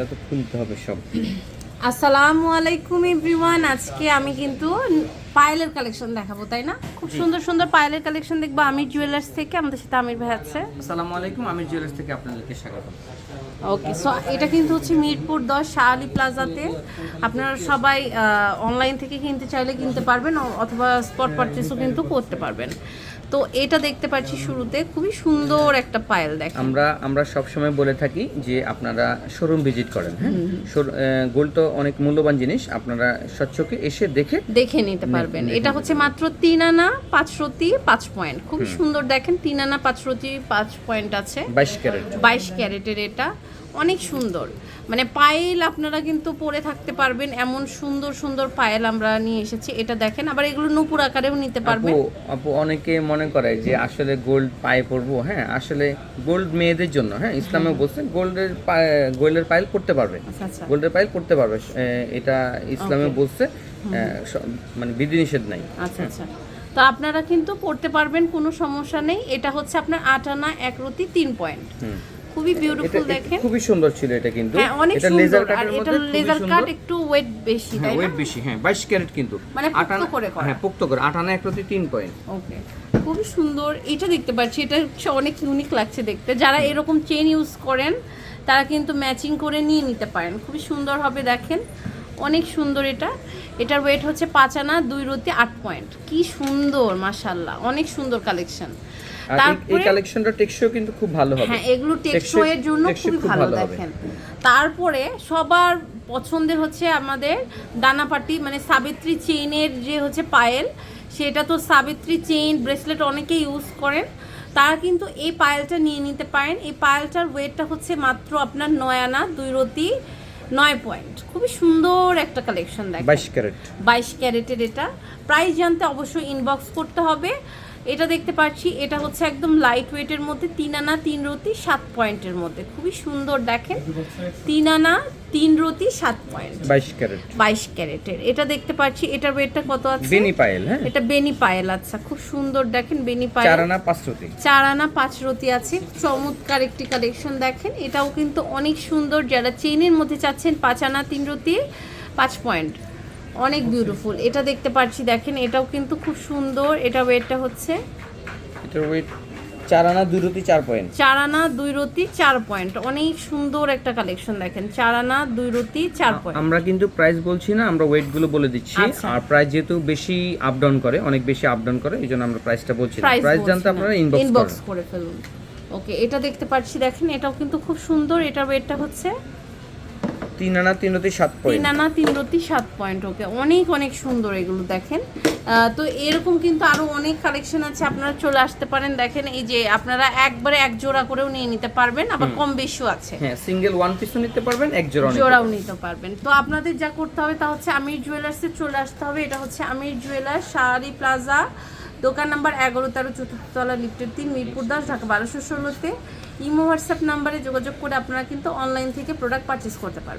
এগুলো তো খুলতে হবে সব। আসসালামু আলাইকুম এভরিওয়ান আজকে আমি কিন্তু পায়েলের কালেকশন দেখাবো তাই না? খুব সুন্দর সুন্দর পায়েলের কালেকশন দেখব আমির জুয়েলার্স থেকে আমাদের সাথে আমির ভাই আছে। আসসালামু আলাইকুম আমি জুয়েলার্স থেকে আপনাদেরকে স্বাগত ওকে সো এটা কিন্তু হচ্ছে মিরপুর দশ শাহালি প্লাজাতে। আপনারা সবাই অনলাইন থেকে কিনতে চাইলে কিনতে পারবেন অথবা স্পট পারচেসও কিন্তু করতে পারবেন। তো এটা দেখতে পাচ্ছি শুরুতে। খুবই সুন্দর একটা পায়েল দেখ আমরা আমরা সব সময় বলে থাকি যে আপনারা শোরুম ভিজিট করেন হ্যাঁ? গোল্ড তো অনেক মূল্যবান জিনিস আপনারা স্বচ্ছকে এসে দেখে দেখে নিতে পারবেন। এটা হচ্ছে মাত্র তিন আনা পাঁচশোটি পাঁচ পয়েন্ট। খুবই সুন্দর দেখেন তিন আনা পাঁচশোটি পাঁচ পয়েন্ট আছে। বাইশ ক্যারেট। বাইশ ক্যারেটের এটা। অনেক সুন্দর। মানে পায়েল আপনারা কিন্তু পরে থাকতে পারবেন এমন সুন্দর সুন্দর পায়েল আমরা নিয়ে এসেছি এটা দেখেন। আবার এগুলো নূপুর আকারেও নিতে পারবেন। আপু অনেকে মনে করে যে আসলে গোল্ড পায়ে পরবো হ্যাঁ আসলে গোল্ড মেয়েদের জন্য হ্যাঁ ইসলামে বলছে গোল্ডের গোল্ডের পায়েল করতে পারবে। আচ্ছা আচ্ছা। গোল্ডের পায়েল করতে পারবে এটা ইসলামে বলছে মানে বিধিনিষেধ নাই। আচ্ছা আচ্ছা। তো আপনারা কিন্তু পড়তে পারবেন কোনো সমস্যা নেই। এটা হচ্ছে আপনার আট আনা এক রতি তিন পয়েন্ট। খুবই বিউটিফুল দেখেন। খুবই সুন্দর ছিল এটা কিন্তু। হ্যাঁ এটা লেজার কাটের মধ্যে লেজার কাট একটু ওয়েট বেশি হ্যাঁ তাই না? ওয়েট বেশি হ্যাঁ বাইশ ক্যারেট কিন্তু। মানে পোক্ত করে করা। হ্যাঁ পোক্ত করে। আটানা এক প্রতি 3 পয়েন্ট ওকে খুবই সুন্দর। এটা দেখতে পাচ্ছি এটা অনেক ইউনিক লাগছে দেখতে। যারা এরকম চেন ইউজ করেন তারা কিন্তু ম্যাচিং করে নিয়ে নিতে পারেন। খুবই সুন্দর হবে দেখেন। অনেক সুন্দর এটা। এটার ওয়েট হচ্ছে পাঁচ আনা দুই রতি আট পয়েন্ট কি সুন্দর মাশাল্লাহ অনেক সুন্দর কালেকশন আর এই- এই তারপরে কালেকশনটা টেকসইও কিন্তু খুব ভালো হবে। হ্যাঁ এগুলো টেকসইয়ের জন্য খুব ভালো ভালো দেখেন। তারপরে সবার পছন্দের হচ্ছে আমাদের ডানাপাটি মানে সাবিত্রী চেইনের যে হচ্ছে পায়েল সেটা তো সাবিত্রী চেইন ব্রেসলেট অনেকে ইউজ করেন। তারা কিন্তু এই পায়েলটা নিয়ে নিতে পারেন। এই পায়েলটার ওয়েটটা হচ্ছে মাত্র আপনার নয় আনা দুই রতি নয় পয়েন্ট খুবই সুন্দর একটা কালেকশন দেখ বাইশ ক্যারেট। বাইশ ক্যারেটের এটা। প্রাইস জানতে অবশ্যই ইনবক্স করতে হবে। এটা দেখতে পাচ্ছি এটা হচ্ছে একদম লাইট ওয়েটের মধ্যে তিন আনা তিন রতি সাত পয়েন্টের মধ্যে। খুবই সুন্দর দেখেন। তিন আনা তিন রতি সাত পয়েন্ট বাইশ ক্যারেট। বাইশ ক্যারেটের। এটা দেখতে পাচ্ছি এটার ওয়েটটা কত আছে? বেনি পায়েল হ্যাঁ। এটা বেনি পায়েল আচ্ছা খুব সুন্দর দেখেন বেনি পায়েল। চার আনা পাঁচশোতে চার আনা পাঁচ রতি আছে। চমৎকার একটি কালেকশন দেখেন। এটাও কিন্তু অনেক সুন্দর। যারা চেইনের মধ্যে চাচ্ছেন পাঁচ আনা তিন রতি পাঁচ পয়েন্ট অনেক বিউটিফুল এটা দেখতে পাচ্ছি দেখেন এটাও কিন্তু খুব সুন্দর। এটা ওয়েটটা হচ্ছে? এটার ওয়েট চার আনা দুই রতি চার পয়েন্ট চার আনা দুই রতি চার পয়েন্ট অনেক সুন্দর একটা কালেকশন দেখেন। চার আনা দুই রতি চার পয়েন্ট আমরা কিন্তু প্রাইস বলছি না আমরা ওয়েটগুলো বলে দিচ্ছি। আচ্ছা। আর প্রাইস যেহেতু বেশি আপ ডাউন করে অনেক বেশি আপ ডাউন করে এই জন্য আমরা প্রাইসটা বলছি না। প্রাইস প্রাইস জানতে আপনারা ইনবক্স ইনবক্স করে ফেলুন। ওকে এটা দেখতে পাচ্ছি দেখেন এটাও কিন্তু খুব সুন্দর। এটার ওয়েটটা হচ্ছে? তিন আনা তিন রতি সাত তিন আনা তিন রতি সাত পয়েন্ট ওকে অনেক অনেক সুন্দর এগুলো দেখেন। তো এরকম কিন্তু আরও অনেক কালেকশন আছে আপনারা চলে আসতে পারেন। দেখেন এই যে আপনারা একবারে এক জোড়া করেও নিয়ে নিতে পারবেন আবার কম বেশিও আছে। হ্যাঁ সিঙ্গেল ওয়ান পিসও নিতে পারবেন এক জোড়া জোড়াও নিতে পারবেন। তো আপনাদের যা করতে হবে তা হচ্ছে আমির জুয়েলার্সে চলে আসতে হবে। এটা হচ্ছে আমির জুয়েলার্স শাহারি প্লাজা দোকান নাম্বার এগারো তেরো চতুর্থতলা লিফটের তিন মিরপুর দাস ঢাকা বারোশো ষোলোতে। ইমো হোয়াটসঅ্যাপ নাম্বারে যোগাযোগ করে আপনারা কিন্তু অনলাইন থেকে প্রোডাক্ট পারচেস করতে পারবেন।